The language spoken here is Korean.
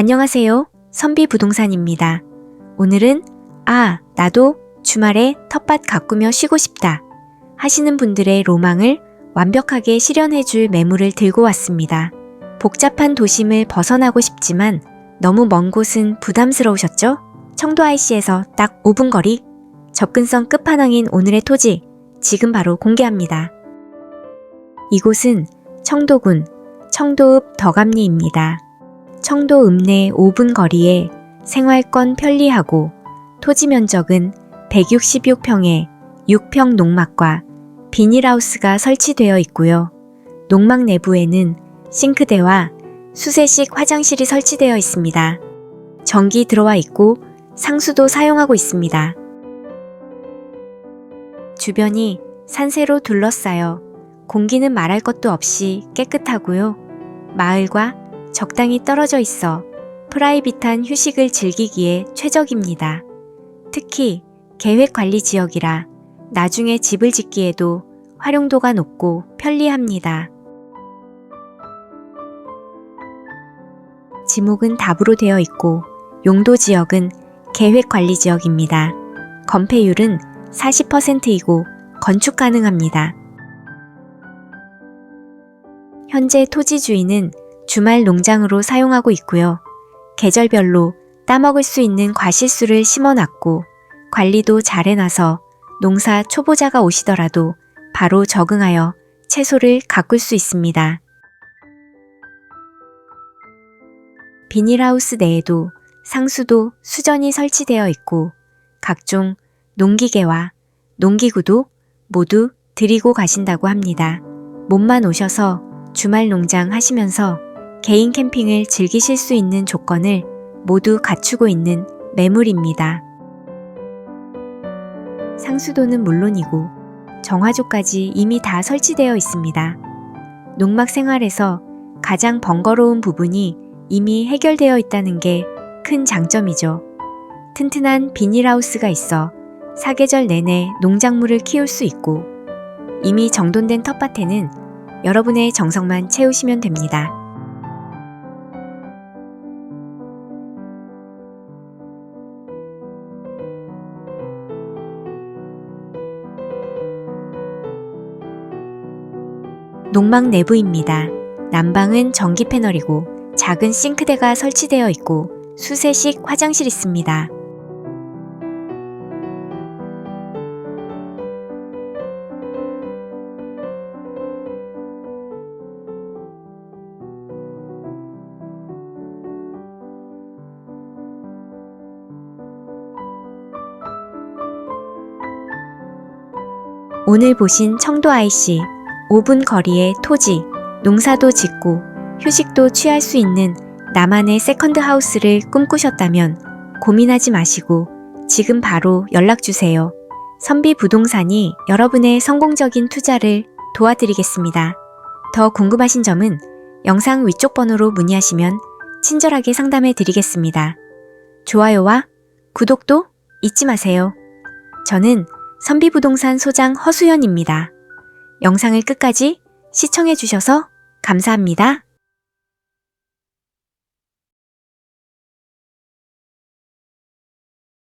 안녕하세요. 선비 부동산입니다. 오늘은 아, 나도 주말에 텃밭 가꾸며 쉬고 싶다 하시는 분들의 로망을 완벽하게 실현해 줄 매물을 들고 왔습니다. 복잡한 도심을 벗어나고 싶지만 너무 먼 곳은 부담스러우셨죠? 청도 IC에서 딱 5분 거리 접근성 끝판왕인 오늘의 토지 지금 바로 공개합니다. 이곳은 청도군 청도읍 덕암리입니다. 청도 읍 내 5분 거리에 생활권 편리하고 토지 면적은 166평에 6평 농막과 비닐하우스가 설치되어 있고요. 농막 내부에는 싱크대와 수세식 화장실이 설치되어 있습니다. 전기 들어와 있고 상수도 사용하고 있습니다. 주변이 산세로 둘러싸여 공기는 말할 것도 없이 깨끗하고요. 마을과 적당히 떨어져 있어 프라이빗한 휴식을 즐기기에 최적입니다. 특히 계획 관리 지역이라 나중에 집을 짓기에도 활용도가 높고 편리합니다. 지목은 답으로 되어 있고 용도 지역은 계획 관리 지역입니다. 건폐율은 40%이고 건축 가능합니다. 현재 토지 주인은 주말 농장으로 사용하고 있고요. 계절별로 따먹을 수 있는 과실수를 심어놨고 관리도 잘 해놔서 농사 초보자가 오시더라도 바로 적응하여 채소를 가꿀 수 있습니다. 비닐하우스 내에도 상수도 수전이 설치되어 있고 각종 농기계와 농기구도 모두 드리고 가신다고 합니다. 몸만 오셔서 주말 농장 하시면서 개인 캠핑을 즐기실 수 있는 조건을 모두 갖추고 있는 매물입니다. 상수도는 물론이고 정화조까지 이미 다 설치되어 있습니다. 농막 생활에서 가장 번거로운 부분이 이미 해결되어 있다는 게 큰 장점이죠. 튼튼한 비닐하우스가 있어 사계절 내내 농작물을 키울 수 있고 이미 정돈된 텃밭에는 여러분의 정성만 채우시면 됩니다. 농막 내부입니다. 난방은 전기 패널이고 작은 싱크대가 설치되어 있고 수세식 화장실 있습니다. 오늘 보신 청도 IC 5분 거리의 토지, 농사도 짓고 휴식도 취할 수 있는 나만의 세컨드 하우스를 꿈꾸셨다면 고민하지 마시고 지금 바로 연락 주세요. 선비 부동산이 여러분의 성공적인 투자를 도와드리겠습니다. 더 궁금하신 점은 영상 위쪽 번호로 문의하시면 친절하게 상담해 드리겠습니다. 좋아요와 구독도 잊지 마세요. 저는 선비부동산 소장 허수연입니다. 영상을 끝까지 시청해 주셔서 감사합니다.